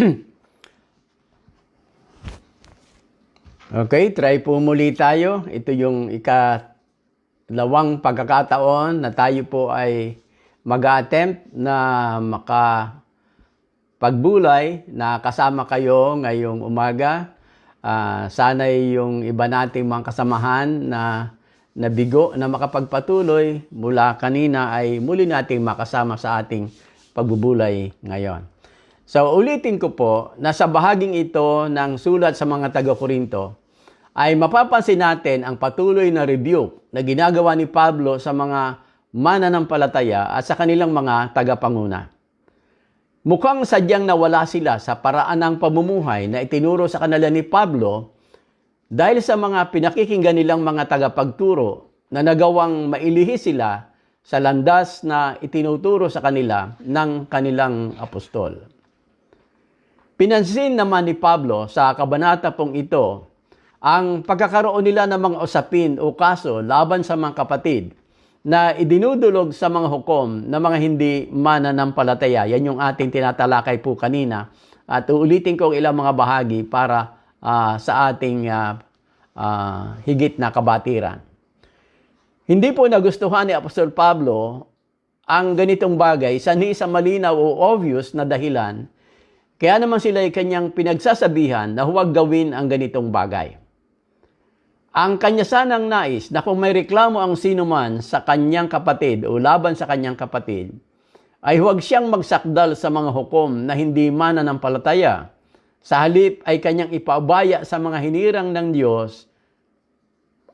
okay, try po muli tayo. Ito yung ikalawang pagkakataon na tayo po ay mag-attempt na maka pagbulay na kasama kayo ngayong umaga. Ah, sana'y yung iba nating mga kasamahan na nabigo na makapagpatuloy mula kanina ay muli nating makasama sa ating pagbubulay ngayon. So ulitin ko po, nasa bahaging ito ng sulat sa mga taga-Korinto ay mapapansin natin ang patuloy na review na ginagawa ni Pablo sa mga mananampalataya at sa kanilang mga tagapanguna. Mukhang sadyang nawala sila sa paraan ng pamumuhay na itinuro sa kanila ni Pablo dahil sa mga pinakikinggan nilang mga tagapagturo na nagawang mailihi sila sa landas na itinuturo sa kanila ng kanilang apostol. Pinansin naman ni Pablo sa kabanata pong ito ang pagkakaroon nila ng mga usapin o kaso laban sa mga kapatid na idinudulog sa mga hukom na mga hindi mananampalataya. Yan yung ating tinatalakay po kanina. At uulitin ko ang ilang mga bahagi para ah, sa ating ah, ah, higit na kabatiran. Hindi po nagustuhan ni Apostol Pablo ang ganitong bagay sa ni sa malinaw o obvious na dahilan. Kaya naman sila ay kanyang pinagsasabihan na huwag gawin ang ganitong bagay. Ang kanya sanang nais na kung may reklamo ang sino man sa kanyang kapatid o laban sa kanyang kapatid, ay huwag siyang magsakdal sa mga hukom na hindi mananampalataya. Sa halip ay kanyang ipaubaya sa mga hinirang ng Diyos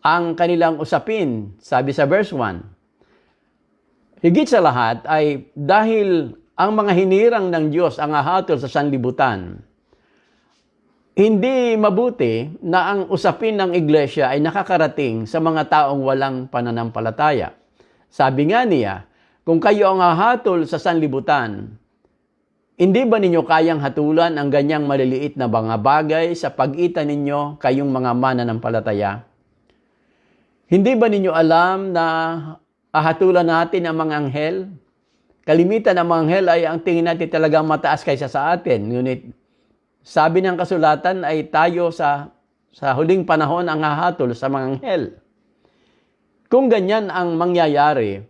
ang kanilang usapin, sabi sa verse 1. Higit sa lahat ay dahil ang mga hinirang ng Diyos ang ahatol sa sanlibutan, hindi mabuti na ang usapin ng iglesia ay nakakarating sa mga taong walang pananampalataya. Sabi nga niya, kung kayo ang hahatol sa sanlibutan, hindi ba ninyo kayang hatulan ang ganyang maliliit na mga bagay sa pagitan ninyo kayong mga mananampalataya? Hindi ba ninyo alam na ahatulan natin ang mga anghel? Kalimitan ng mga anghel ay ang tingin natin talagang mataas kaysa sa atin. Ngunit sabi ng kasulatan ay tayo sa sa huling panahon ang hahatol sa mga anghel. Kung ganyan ang mangyayari,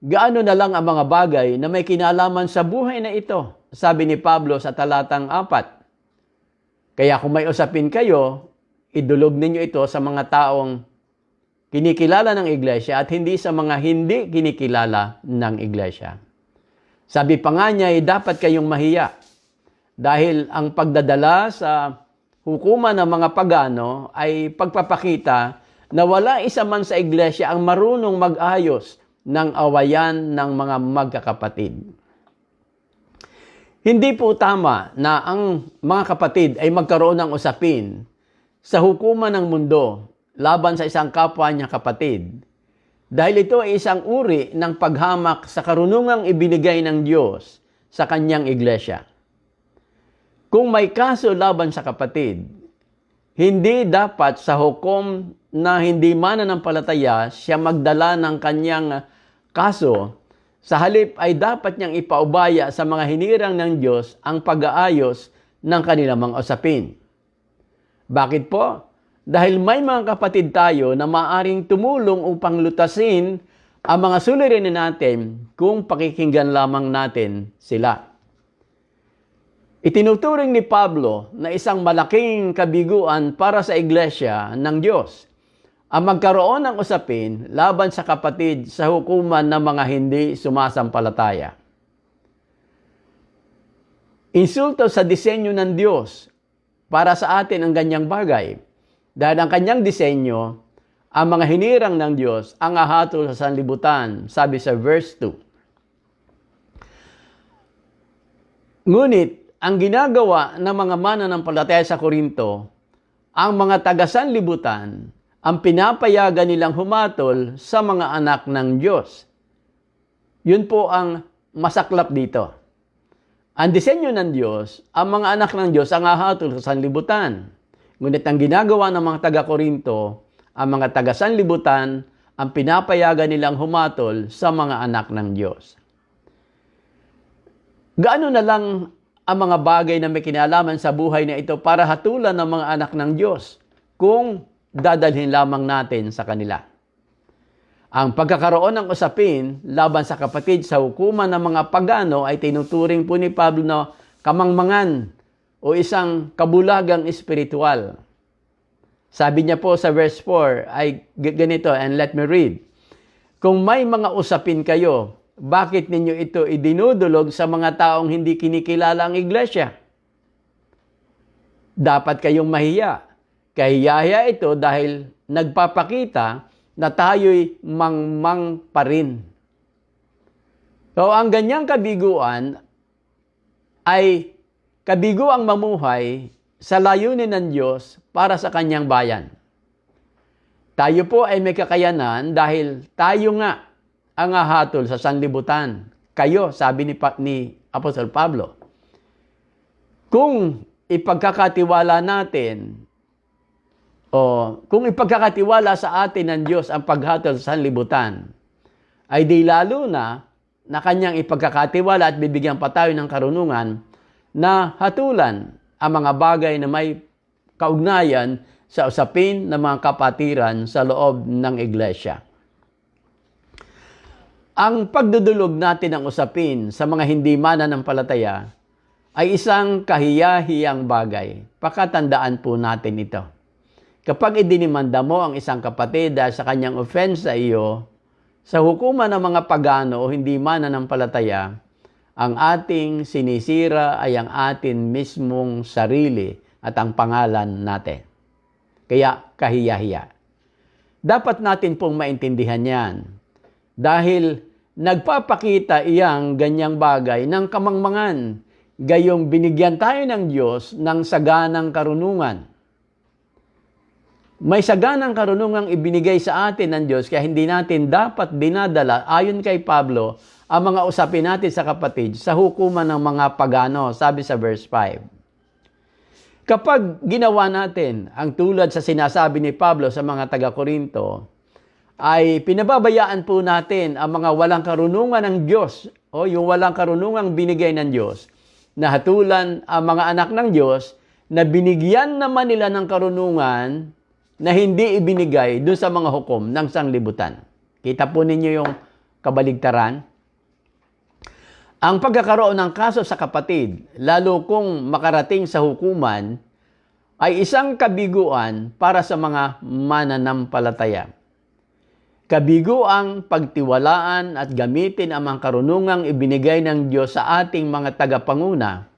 gaano na lang ang mga bagay na may kinalaman sa buhay na ito? Sabi ni Pablo sa talatang 4. Kaya kung may usapin kayo, idulog ninyo ito sa mga taong kinikilala ng iglesia at hindi sa mga hindi kinikilala ng iglesia. Sabi pa nga niya, ay dapat kayong mahiya dahil ang pagdadala sa hukuman ng mga pagano ay pagpapakita na wala isa man sa iglesia ang marunong mag-ayos ng awayan ng mga magkakapatid. Hindi po tama na ang mga kapatid ay magkaroon ng usapin sa hukuman ng mundo laban sa isang kapwa niya kapatid. Dahil ito ay isang uri ng paghamak sa karunungang ibinigay ng Diyos sa kanyang iglesia. Kung may kaso laban sa kapatid, hindi dapat sa hukom na hindi mananampalataya siya magdala ng kanyang kaso. Sa halip ay dapat niyang ipaubaya sa mga hinirang ng Diyos ang pag-aayos ng kanilang mga usapin. Bakit po? Dahil may mga kapatid tayo na maaring tumulong upang lutasin ang mga suliranin natin kung pakikinggan lamang natin sila. Itinuturing ni Pablo na isang malaking kabiguan para sa iglesia ng Diyos ang magkaroon ng usapin laban sa kapatid sa hukuman ng mga hindi sumasampalataya. Insulto sa disenyo ng Diyos para sa atin ang ganyang bagay dahil ang kanyang disenyo ang mga hinirang ng Diyos ang ahatol sa sanlibutan, sabi sa verse 2. Ngunit, ang ginagawa ng mga mananampalataya sa Korinto, ang mga taga-sanlibutan, ang pinapayagan nilang humatol sa mga anak ng Diyos. Yun po ang masaklap dito. Ang disenyo ng Diyos, ang mga anak ng Diyos ang hahatol sa sanlibutan. Ngunit ang ginagawa ng mga taga-Korinto, ang mga taga-sanlibutan, ang pinapayagan nilang humatol sa mga anak ng Diyos. Gaano na lang ang mga bagay na may kinalaman sa buhay na ito para hatulan ng mga anak ng Diyos kung dadalhin lamang natin sa kanila. Ang pagkakaroon ng usapin laban sa kapatid sa hukuman ng mga pagano ay tinuturing po ni Pablo na kamangmangan o isang kabulagang espiritual. Sabi niya po sa verse 4 ay ganito, and let me read. Kung may mga usapin kayo, bakit ninyo ito idinudulog sa mga taong hindi kinikilala ang iglesia? Dapat kayong mahiya. Kahiyahiya ito dahil nagpapakita na tayo'y mangmang pa rin. So, ang ganyang kabiguan ay kabiguang mamuhay sa layunin ng Diyos para sa kanyang bayan. Tayo po ay may kakayanan dahil tayo nga ang ahatol sa sanlibutan. Kayo, sabi ni, Pa- ni Apostol Pablo. Kung ipagkakatiwala natin o kung ipagkakatiwala sa atin ng Diyos ang paghatol sa sanlibutan, ay di lalo na na kanyang ipagkakatiwala at bibigyan pa tayo ng karunungan na hatulan ang mga bagay na may kaugnayan sa usapin ng mga kapatiran sa loob ng iglesia. Ang pagdudulog natin ng usapin sa mga hindi mananampalataya ay isang kahiyahiyang bagay. Pakatandaan po natin ito. Kapag idinimanda mo ang isang kapatid sa kanyang offense sa iyo, sa hukuman ng mga pagano o hindi mananampalataya, ang ating sinisira ay ang atin mismong sarili at ang pangalan natin. Kaya kahiyahiya. Dapat natin pong maintindihan yan. Dahil nagpapakita iyang ganyang bagay ng kamangmangan, gayong binigyan tayo ng Diyos ng saganang karunungan. May saganang karunungang ibinigay sa atin ng Diyos kaya hindi natin dapat dinadala ayon kay Pablo ang mga usapin natin sa kapatid sa hukuman ng mga pagano, sabi sa verse 5. Kapag ginawa natin ang tulad sa sinasabi ni Pablo sa mga taga-Korinto, ay pinababayaan po natin ang mga walang karunungan ng Diyos o yung walang karunungang binigay ng Diyos na hatulan ang mga anak ng Diyos na binigyan naman nila ng karunungan na hindi ibinigay dun sa mga hukom ng sanglibutan. Kita po ninyo yung kabaligtaran? Ang pagkakaroon ng kaso sa kapatid, lalo kung makarating sa hukuman, ay isang kabiguan para sa mga mananampalataya. Kabigo ang pagtiwalaan at gamitin ang mga karunungang ibinigay ng Diyos sa ating mga tagapanguna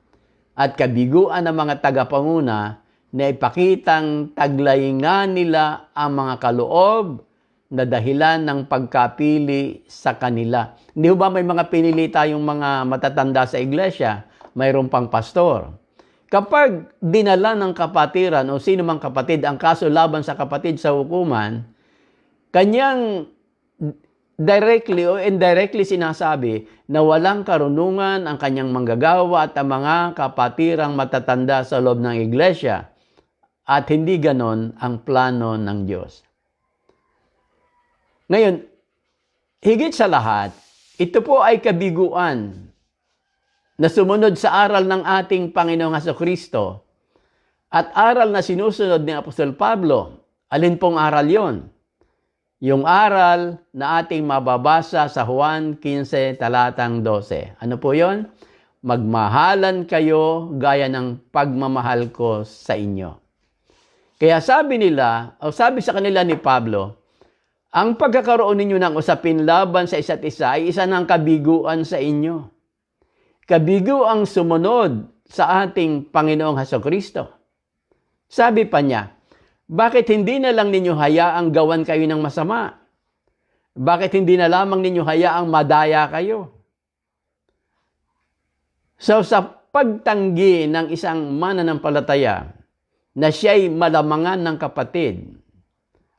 at kabiguan ng mga tagapanguna na ipakitang taglayingan nila ang mga kaloob na dahilan ng pagkapili sa kanila. Hindi ba may mga pinili tayong mga matatanda sa iglesia? Mayroon pang pastor. Kapag dinala ng kapatiran o sino mang kapatid ang kaso laban sa kapatid sa hukuman, kanyang directly o indirectly sinasabi na walang karunungan ang kanyang manggagawa at ang mga kapatirang matatanda sa loob ng iglesia at hindi ganon ang plano ng Diyos. Ngayon, higit sa lahat, ito po ay kabiguan na sumunod sa aral ng ating Panginoong Heso Kristo at aral na sinusunod ni Apostol Pablo. Alin pong aral yon? Yung aral na ating mababasa sa Juan 15 talatang 12. Ano po yon? Magmahalan kayo gaya ng pagmamahal ko sa inyo. Kaya sabi nila, o sabi sa kanila ni Pablo, ang pagkakaroon ninyo ng usapin laban sa isa't isa ay isa ng kabiguan sa inyo. Kabigo ang sumunod sa ating Panginoong Heso Kristo. Sabi pa niya, bakit hindi na lang ninyo hayaang gawan kayo ng masama? Bakit hindi na lamang ninyo hayaang madaya kayo? So sa pagtanggi ng isang mananampalataya na siya'y malamangan ng kapatid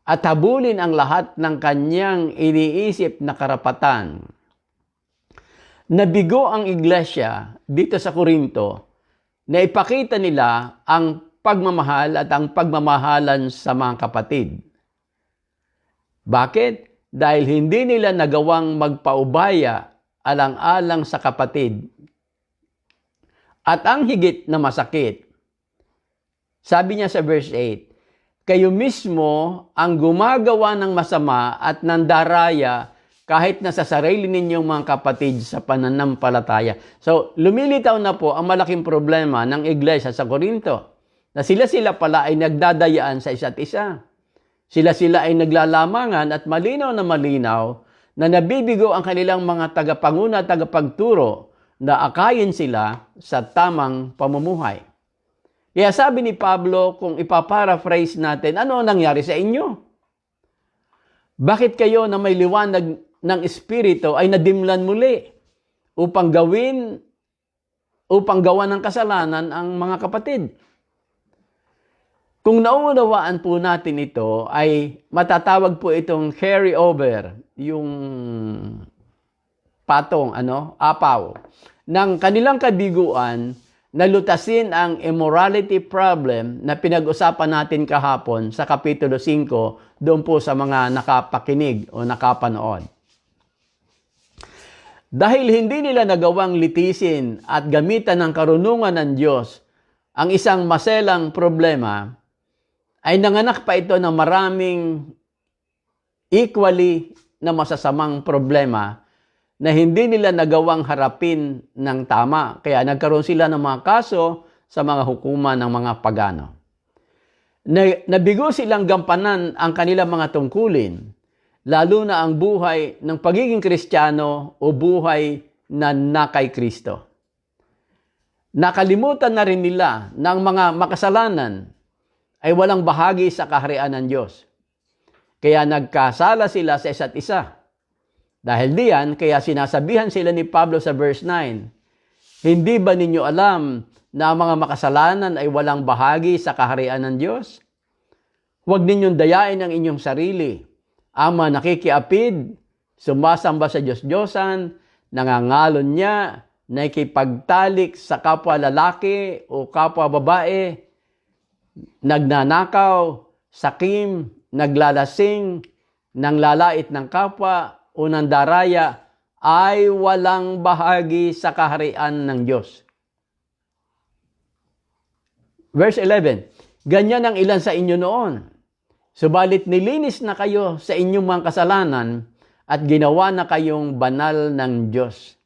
at habulin ang lahat ng kanyang iniisip na karapatan, nabigo ang iglesia dito sa Korinto na ipakita nila ang pagmamahal at ang pagmamahalan sa mga kapatid. Bakit? Dahil hindi nila nagawang magpaubaya alang-alang sa kapatid At ang higit na masakit, sabi niya sa verse 8, kayo mismo ang gumagawa ng masama at nandaraya kahit na sa sarili ninyong mga kapatid sa pananampalataya. So, lumilitaw na po ang malaking problema ng iglesia sa Korinto na sila-sila pala ay nagdadayaan sa isa't isa. Sila-sila ay naglalamangan at malinaw na malinaw na nabibigo ang kanilang mga tagapanguna at tagapagturo na akayin sila sa tamang pamumuhay. Kaya sabi ni Pablo, kung ipaparaphrase natin, ano ang nangyari sa inyo? Bakit kayo na may liwanag ng Espiritu ay nadimlan muli upang gawin, upang gawa ng kasalanan ang mga kapatid? Kung nauunawaan po natin ito, ay matatawag po itong carry over, yung patong, ano, apaw, ng kanilang kabiguan na lutasin ang immorality problem na pinag-usapan natin kahapon sa Kapitulo 5 doon po sa mga nakapakinig o nakapanood. Dahil hindi nila nagawang litisin at gamitan ng karunungan ng Diyos ang isang maselang problema, ay nanganak pa ito ng maraming equally na masasamang problema na hindi nila nagawang harapin ng tama. Kaya nagkaroon sila ng mga kaso sa mga hukuman ng mga pagano. Na, nabigo silang gampanan ang kanilang mga tungkulin, lalo na ang buhay ng pagiging kristyano o buhay na nakay Kristo. Nakalimutan na rin nila ng mga makasalanan ay walang bahagi sa kaharian ng Diyos. Kaya nagkasala sila sa isa't isa. Dahil diyan, kaya sinasabihan sila ni Pablo sa verse 9, Hindi ba ninyo alam na ang mga makasalanan ay walang bahagi sa kaharian ng Diyos? Huwag ninyong dayain ang inyong sarili. Ang mga nakikiapid, sumasamba sa Diyos-Diyosan, nangangalon niya, nakikipagtalik sa kapwa lalaki o kapwa babae, nagnanakaw, sakim, naglalasing, nang lalait ng kapwa o ng daraya ay walang bahagi sa kaharian ng Diyos. Verse 11, Ganyan ang ilan sa inyo noon. Subalit nilinis na kayo sa inyong mga kasalanan at ginawa na kayong banal ng Diyos.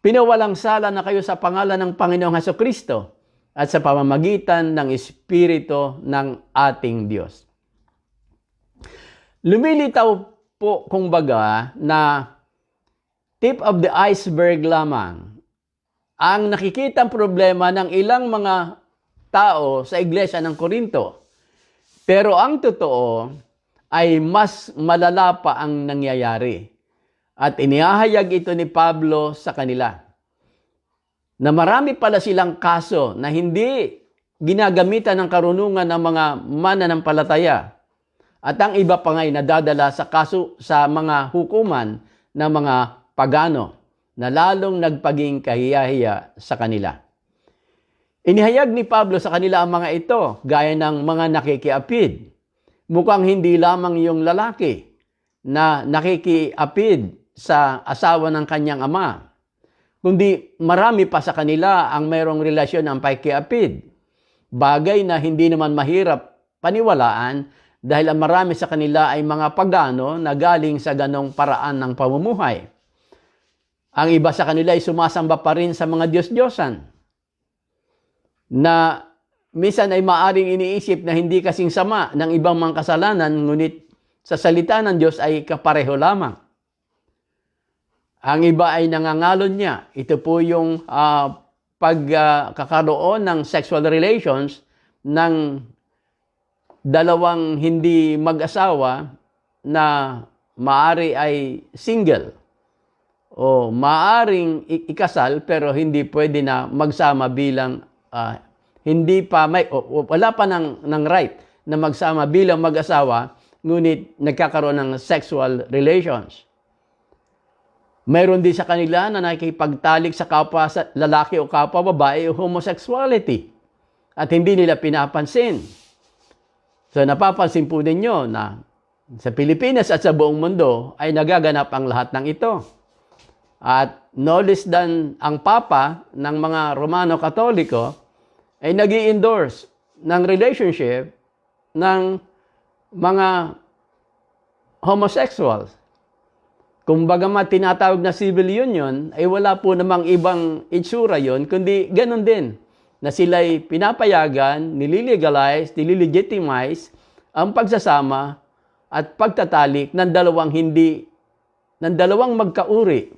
Pinawalang sala na kayo sa pangalan ng Panginoong Heso Kristo at sa pamamagitan ng Espiritu ng ating Diyos. Lumilitaw po kung baga na tip of the iceberg lamang ang nakikitang problema ng ilang mga tao sa iglesia ng Korinto. Pero ang totoo ay mas malala pa ang nangyayari. At inihahayag ito ni Pablo sa kanila na marami pala silang kaso na hindi ginagamitan ng karunungan ng mga mananampalataya. At ang iba pa nga'y nadadala sa kaso sa mga hukuman ng mga pagano na lalong nagpaging kahiyahiya sa kanila. Inihayag ni Pablo sa kanila ang mga ito, gaya ng mga nakikiapid. Mukhang hindi lamang yung lalaki na nakikiapid sa asawa ng kanyang ama, kundi marami pa sa kanila ang mayroong relasyon ng paikiapid. Bagay na hindi naman mahirap paniwalaan dahil ang marami sa kanila ay mga pagano na galing sa ganong paraan ng pamumuhay. Ang iba sa kanila ay sumasamba pa rin sa mga Diyos-Diyosan na minsan ay maaring iniisip na hindi kasing sama ng ibang mga kasalanan, ngunit sa salita ng Diyos ay kapareho lamang. Ang iba ay nangangalon niya. Ito po yung uh, pagkakaroon uh, ng sexual relations ng dalawang hindi mag-asawa na maari ay single o maaring ikasal pero hindi pwede na magsama bilang uh, hindi pa may o, wala pa ng ng right na magsama bilang mag-asawa ngunit nagkakaroon ng sexual relations. Mayroon din sa kanila na nakikipagtalik sa kapwa sa lalaki o kapwa babae o homosexuality. At hindi nila pinapansin. So napapansin po ninyo na sa Pilipinas at sa buong mundo ay nagaganap ang lahat ng ito. At no less than ang Papa ng mga Romano Katoliko ay nag endorse ng relationship ng mga homosexuals. Kung bagamat tinatawag na civil union, ay wala po namang ibang itsura yon, kundi ganun din, na sila'y pinapayagan, nililegalize, nililegitimize ang pagsasama at pagtatalik ng dalawang hindi, ng dalawang magkauri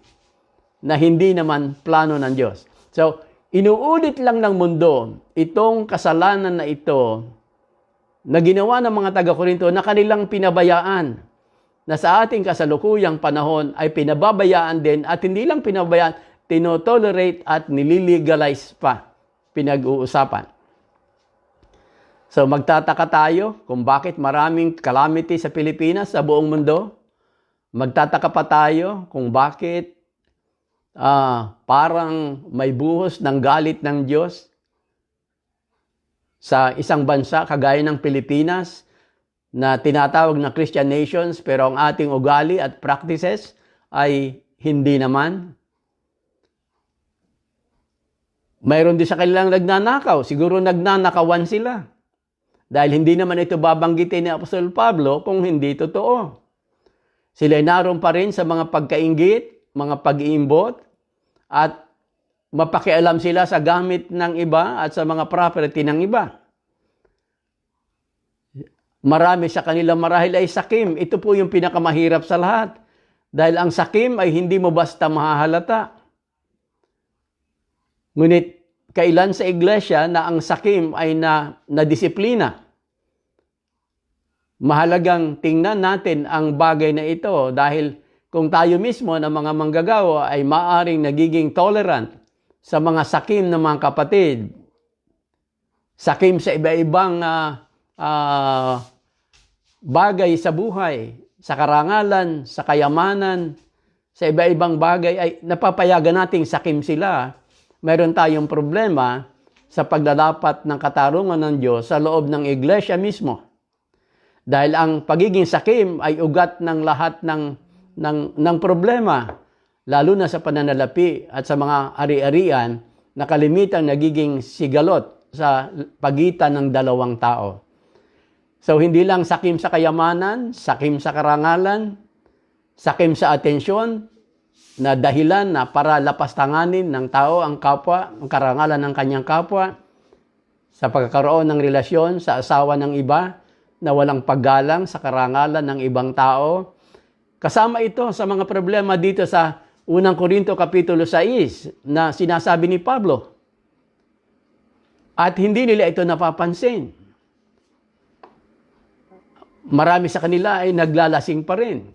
na hindi naman plano ng Diyos. So, inuulit lang ng mundo itong kasalanan na ito na ginawa ng mga taga-Korinto na kanilang pinabayaan na sa ating kasalukuyang panahon ay pinababayaan din at hindi lang pinabayaan, tinotolerate at nililegalize pa pinag-uusapan. So magtataka tayo kung bakit maraming calamity sa Pilipinas, sa buong mundo. Magtataka pa tayo kung bakit ah, parang may buhos ng galit ng Diyos sa isang bansa kagaya ng Pilipinas na tinatawag na Christian nations pero ang ating ugali at practices ay hindi naman. Mayroon din sa kanilang nagnanakaw. Siguro nagnanakawan sila. Dahil hindi naman ito babanggitin ni Apostol Pablo kung hindi totoo. Sila ay naroon pa rin sa mga pagkaingit, mga pag-iimbot, at mapakialam sila sa gamit ng iba at sa mga property ng iba. Marami sa kanila marahil ay sakim. Ito po yung pinakamahirap sa lahat. Dahil ang sakim ay hindi mo basta mahahalata. Ngunit kailan sa iglesia na ang sakim ay na, na disiplina. Mahalagang tingnan natin ang bagay na ito dahil kung tayo mismo na mga manggagawa ay maaring nagiging tolerant sa mga sakim ng mga kapatid, sakim sa iba-ibang uh, uh, bagay sa buhay, sa karangalan, sa kayamanan, sa iba-ibang bagay ay napapayagan nating sakim sila. Meron tayong problema sa paglalapat ng katarungan ng Diyos sa loob ng iglesia mismo. Dahil ang pagiging sakim ay ugat ng lahat ng, ng, ng problema, lalo na sa pananalapi at sa mga ari-arian na kalimitang nagiging sigalot sa pagitan ng dalawang tao. So hindi lang sakim sa kayamanan, sakim sa karangalan, sakim sa atensyon, na dahilan na para lapastanganin ng tao ang kapwa, ang karangalan ng kanyang kapwa, sa pagkakaroon ng relasyon sa asawa ng iba, na walang paggalang sa karangalan ng ibang tao. Kasama ito sa mga problema dito sa unang Korinto Kapitulo 6 na sinasabi ni Pablo. At hindi nila ito napapansin marami sa kanila ay naglalasing pa rin.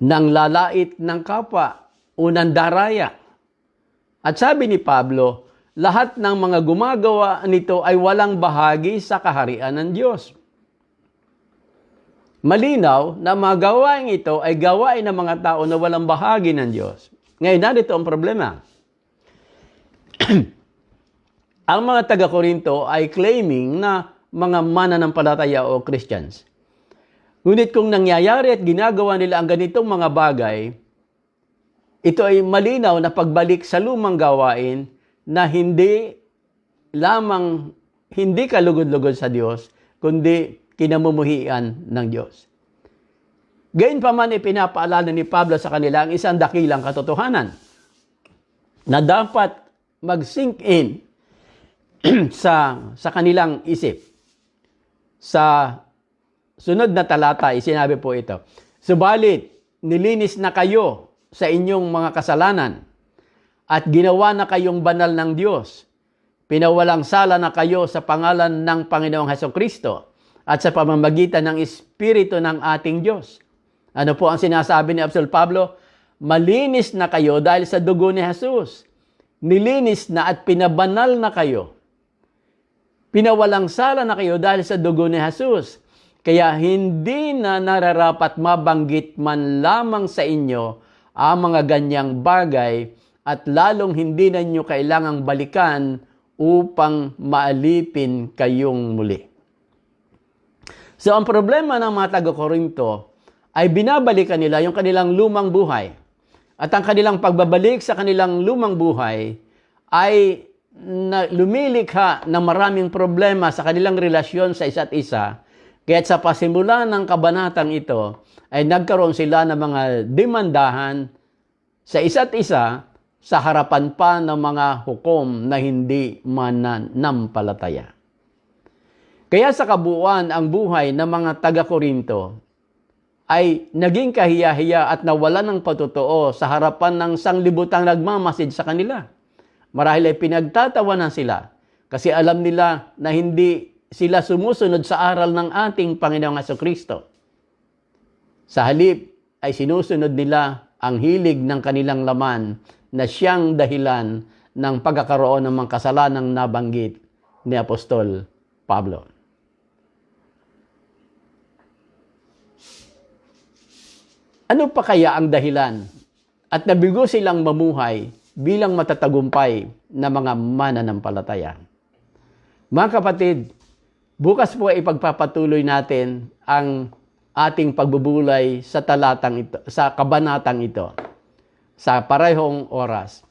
Nang lalait ng kapwa, unang daraya. At sabi ni Pablo, lahat ng mga gumagawa nito ay walang bahagi sa kaharian ng Diyos. Malinaw na mga gawain ito ay gawain ng mga tao na walang bahagi ng Diyos. Ngayon, narito ang problema. ang mga taga-Korinto ay claiming na mga mananampalataya o Christians. Ngunit kung nangyayari at ginagawa nila ang ganitong mga bagay, ito ay malinaw na pagbalik sa lumang gawain na hindi lamang hindi kalugod-lugod sa Diyos, kundi kinamumuhian ng Diyos. Gayun pa man ipinapaalala ni Pablo sa kanila ang isang dakilang katotohanan na dapat mag-sink in sa, sa kanilang isip sa sunod na talata, isinabi po ito, Subalit, nilinis na kayo sa inyong mga kasalanan at ginawa na kayong banal ng Diyos. Pinawalang sala na kayo sa pangalan ng Panginoong Heso Kristo at sa pamamagitan ng Espiritu ng ating Diyos. Ano po ang sinasabi ni Apostol Pablo? Malinis na kayo dahil sa dugo ni Jesus. Nilinis na at pinabanal na kayo Pinawalang sala na kayo dahil sa dugo ni Jesus. Kaya hindi na nararapat mabanggit man lamang sa inyo ang mga ganyang bagay at lalong hindi na nyo kailangang balikan upang maalipin kayong muli. So ang problema ng mga taga-Korinto ay binabalikan nila yung kanilang lumang buhay At ang kanilang pagbabalik sa kanilang lumang buhay ay na lumilikha ng maraming problema sa kanilang relasyon sa isa't isa. Kaya sa pasimula ng kabanatang ito, ay nagkaroon sila ng mga demandahan sa isa't isa sa harapan pa ng mga hukom na hindi mananampalataya. Kaya sa kabuuan, ang buhay ng mga taga-Korinto ay naging kahiya-hiya at nawala ng patutuo sa harapan ng sanglibutang nagmamasid sa kanila. Marahil ay pinagtatawanan sila kasi alam nila na hindi sila sumusunod sa aral ng ating Panginoong Heso Kristo. Sa halip ay sinusunod nila ang hilig ng kanilang laman na siyang dahilan ng pagkakaroon ng mga kasalanang nabanggit ni Apostol Pablo. Ano pa kaya ang dahilan? At nabigo silang mamuhay bilang matatagumpay na mga mananampalataya. Mga kapatid, bukas po ay ipagpapatuloy natin ang ating pagbubulay sa talatang ito, sa kabanatang ito sa parehong oras.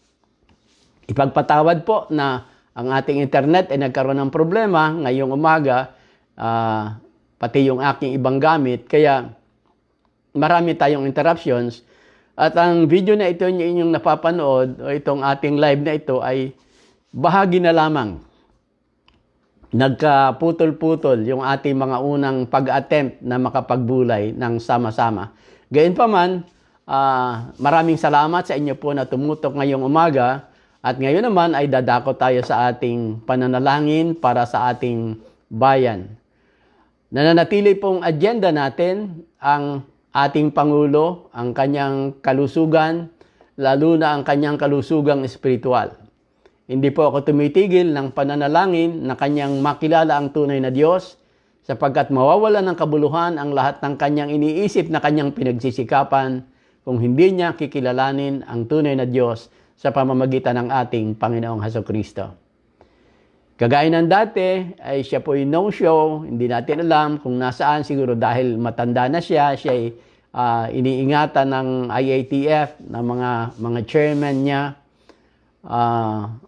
Ipagpatawad po na ang ating internet ay nagkaroon ng problema ngayong umaga, uh, pati yung aking ibang gamit, kaya marami tayong interruptions. At ang video na ito inyong napapanood, o itong ating live na ito ay bahagi na lamang. Nagkaputol-putol yung ating mga unang pag-attempt na makapagbulay ng sama-sama. Gayunpaman, uh, maraming salamat sa inyo po na tumutok ngayong umaga. At ngayon naman ay dadako tayo sa ating pananalangin para sa ating bayan. Nananatili pong agenda natin ang ating Pangulo, ang kanyang kalusugan, lalo na ang kanyang kalusugang espiritual. Hindi po ako tumitigil ng pananalangin na kanyang makilala ang tunay na Diyos sapagkat mawawala ng kabuluhan ang lahat ng kanyang iniisip na kanyang pinagsisikapan kung hindi niya kikilalanin ang tunay na Diyos sa pamamagitan ng ating Panginoong Heso Kristo. Kagaya ng dati, ay siya po yung no-show, hindi natin alam kung nasaan, siguro dahil matanda na siya, siya ay uh, iniingatan ng IATF, ng mga, mga chairman niya. Uh,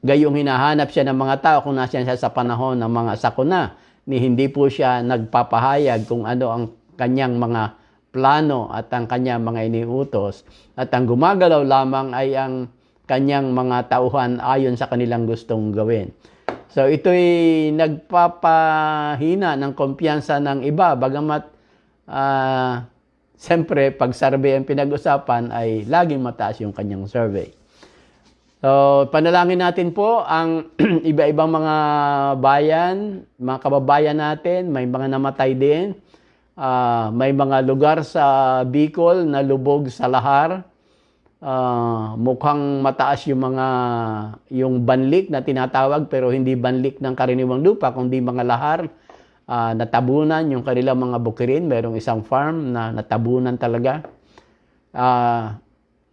gayong hinahanap siya ng mga tao kung nasaan siya sa panahon ng mga sakuna, ni hindi po siya nagpapahayag kung ano ang kanyang mga plano at ang kanyang mga iniutos. At ang gumagalaw lamang ay ang kanyang mga tauhan ayon sa kanilang gustong gawin. So ito'y nagpapahina ng kumpiyansa ng iba bagamat uh, siyempre pag survey ang pinag-usapan ay laging mataas yung kanyang survey. So panalangin natin po ang iba-ibang mga bayan, mga kababayan natin, may mga namatay din. Uh, may mga lugar sa Bicol na lubog sa lahar. Uh, mukhang mataas yung mga yung banlik na tinatawag pero hindi banlik ng karaniwang lupa kundi mga lahar. Uh, natabunan yung kanilang mga bukirin. Merong isang farm na natabunan talaga. Uh,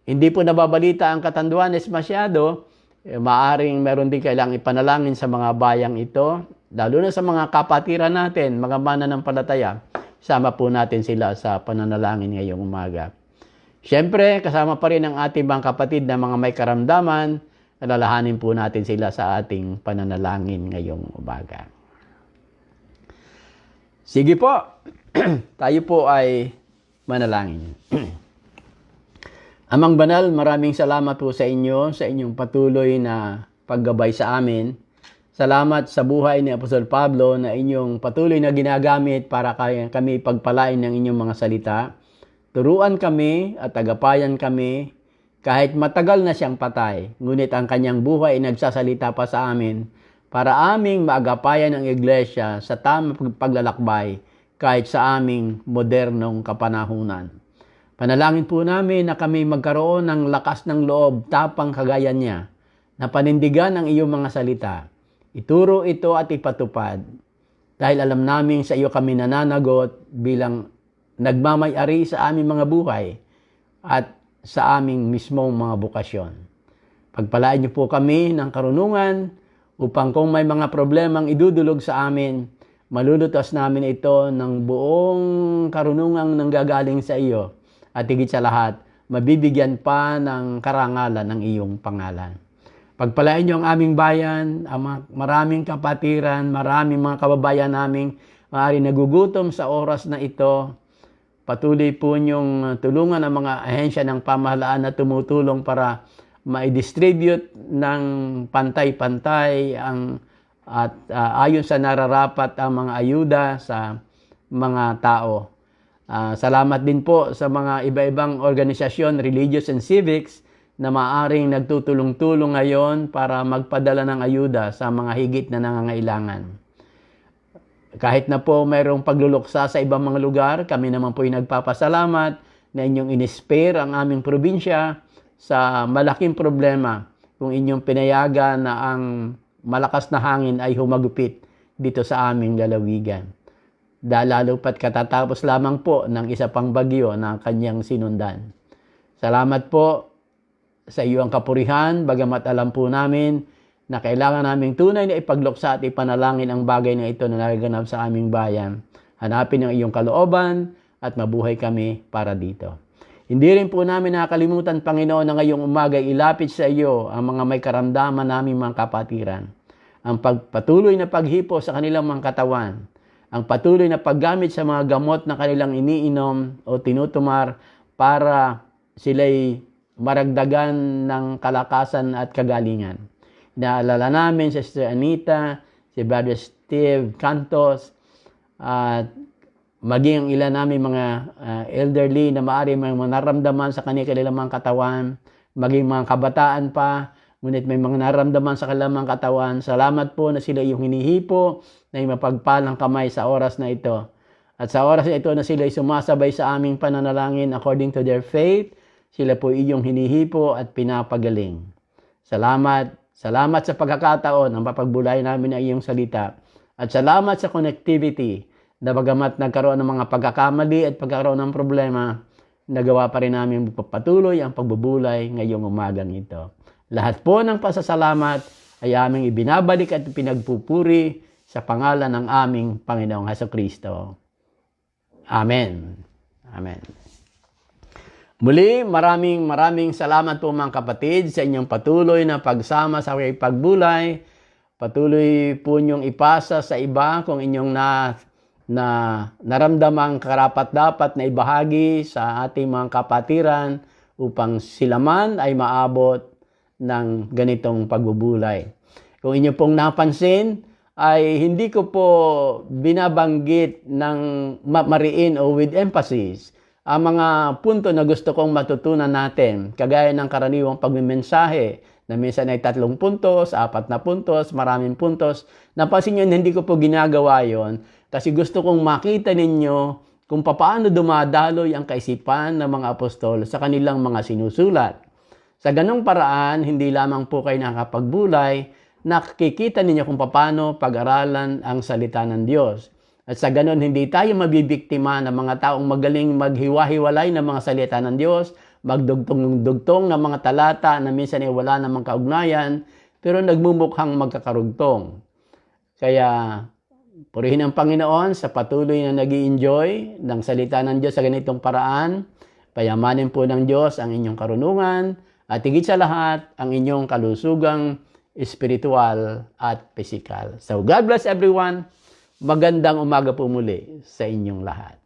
hindi po nababalita ang katanduanes masyado eh, maaring meron din kailangang ipanalangin sa mga bayang ito lalo na sa mga kapatiran natin mga mananampalataya sama po natin sila sa pananalangin ngayong umaga Siyempre, kasama pa rin ang ating mga kapatid na mga may karamdaman, nalalahanin po natin sila sa ating pananalangin ngayong umaga. Sige po, tayo po ay manalangin. Amang Banal, maraming salamat po sa inyo, sa inyong patuloy na paggabay sa amin. Salamat sa buhay ni Apostol Pablo na inyong patuloy na ginagamit para kami pagpalain ng inyong mga salita. Turuan kami at tagapayan kami kahit matagal na siyang patay, ngunit ang kanyang buhay ay nagsasalita pa sa amin para aming maagapayan ang iglesia sa tamang paglalakbay kahit sa aming modernong kapanahunan. Panalangin po namin na kami magkaroon ng lakas ng loob tapang kagaya niya, na panindigan ang iyong mga salita. Ituro ito at ipatupad dahil alam namin sa iyo kami nananagot bilang nagmamayari sa aming mga buhay at sa aming mismong mga bukasyon. Pagpalaan niyo po kami ng karunungan upang kung may mga problemang idudulog sa amin, malulutas namin ito ng buong karunungang nanggagaling sa iyo at higit sa lahat, mabibigyan pa ng karangalan ng iyong pangalan. Pagpalain niyo ang aming bayan, ang maraming kapatiran, maraming mga kababayan naming maaari nagugutom sa oras na ito. Patuloy po niyong tulungan ang mga ahensya ng pamahalaan na tumutulong para ma-distribute ng pantay-pantay ang at ah, ayon sa nararapat ang mga ayuda sa mga tao. Ah, salamat din po sa mga iba-ibang organisasyon, religious and civics na maaring nagtutulong-tulong ngayon para magpadala ng ayuda sa mga higit na nangangailangan. Kahit na po mayroong pagluluksa sa ibang mga lugar, kami naman po ay nagpapasalamat na inyong inispare ang aming probinsya sa malaking problema kung inyong pinayagan na ang malakas na hangin ay humagupit dito sa aming lalawigan. Dahil lalo pat katatapos lamang po ng isa pang bagyo na kanyang sinundan. Salamat po sa iyo ang kapurihan, bagamat alam po namin na kailangan naming tunay na ipagluksa at ipanalangin ang bagay na ito na nagaganap sa aming bayan. Hanapin ang iyong kalooban at mabuhay kami para dito. Hindi rin po namin nakakalimutan, Panginoon, na ngayong umaga ilapit sa iyo ang mga may karamdaman naming mga kapatiran. Ang pagpatuloy na paghipo sa kanilang mga katawan, ang patuloy na paggamit sa mga gamot na kanilang iniinom o tinutumar para sila'y maragdagan ng kalakasan at kagalingan. Inaalala namin si Sister Anita, si Brother Steve Cantos, at maging ang ilan namin mga ah, elderly na maaari may naramdaman sa kanilang mga katawan, maging mga kabataan pa, ngunit may mga naramdaman sa mga katawan. Salamat po na sila yung hinihipo na mapagpalang kamay sa oras na ito. At sa oras na ito na sila ay sumasabay sa aming pananalangin according to their faith, sila po iyong hinihipo at pinapagaling. Salamat, salamat sa pagkakataon ang papagbulay namin ng iyong salita. At salamat sa connectivity na bagamat nagkaroon ng mga pagkakamali at pagkakaroon ng problema, nagawa pa rin namin patuloy ang pagbubulay ngayong umagang ito. Lahat po ng pasasalamat ay aming ibinabalik at pinagpupuri sa pangalan ng aming Panginoong Heso Kristo. Amen. Amen. Muli, maraming maraming salamat po mga kapatid sa inyong patuloy na pagsama sa pagbulay. Patuloy po niyong ipasa sa iba kung inyong na, na naramdamang karapat dapat na ibahagi sa ating mga kapatiran upang sila man ay maabot ng ganitong pagbubulay. Kung inyo pong napansin, ay hindi ko po binabanggit ng ma- mariin o with emphasis ang mga punto na gusto kong matutunan natin, kagaya ng karaniwang pagmimensahe, na minsan ay tatlong puntos, apat na puntos, maraming puntos. Napansin nyo, hindi ko po ginagawa yon kasi gusto kong makita ninyo kung paano dumadaloy ang kaisipan ng mga apostol sa kanilang mga sinusulat. Sa ganong paraan, hindi lamang po kayo nakapagbulay, nakikita ninyo kung paano pag-aralan ang salita ng Diyos. At sa ganon, hindi tayo mabibiktima ng mga taong magaling maghiwa-hiwalay ng mga salita ng Diyos, magdugtong-dugtong ng mga talata na minsan ay wala namang kaugnayan, pero nagmumukhang magkakarugtong. Kaya, purihin ang Panginoon sa patuloy na nag enjoy ng salita ng Diyos sa ganitong paraan. Payamanin po ng Diyos ang inyong karunungan at higit sa lahat ang inyong kalusugang espiritual at physical. So God bless everyone. Magandang umaga po muli sa inyong lahat.